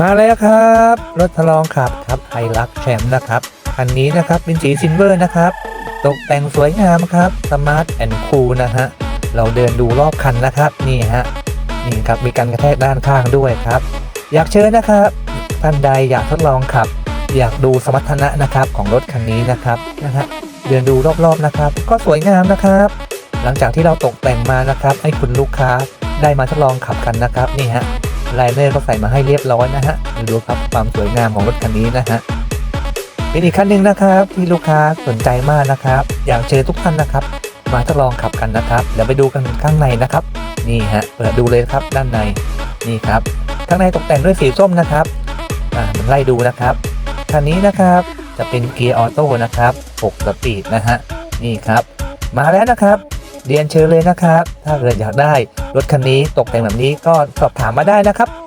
มาแล้วครับรถทดลองขับครับไฮรักแชมป์นะครับคันนี้นะครับเป็นสีซิลเวอร์นะครับ ตกแต่งสวยงามครับสมาร์ทแอนด์คูลนะฮะเราเดินดูรอบคันนะครับนี่ฮะนี่ครับมีการกระแทกด้านข้างด้วยครับ อยากเชิญนะครับท่านใดอยากทดลองขับ อยากดูสมรรถนะนะครับของรถคันนี้นะครับนะฮะเดินดูรอบๆนะครับ ก็สวยงามนะครับ หลังจากที่เราตกแต่งมานะครับให้คุณลูกค้าได้มาทดลองขับกันนะครับนี่ฮะ ไลเนอร์ก็ใส่มาให้เรียบร้อยนะฮะดูครับความสวยงามของรถคันนี้นะฮะเป็นอีกคันหนึ่งนะครับที่ลูกค้าสนใจมากนะครับ อยากเชิญทุกท่านนะครับ มาทดลองขับกันนะครับเดี๋ยวไปดูกันข้างในนะครับ นี่ฮะเปิดดูเลยครับด้านในนี่ครับข้างในตกแต่งด้วยสีส้มนะครับอ่ามันไล่ดูนะครับคันนี้นะครับจะเป็นเกียร์ออโต้นะครับ6สปีดนะฮะนี่ครับ มาแล้วนะครับ เรียนเชิญเลยนะครับ ถ้าเกิดอยากได้รถคันนี้ตกแต่งแบบนี้ก็สอบถามมาได้นะครับ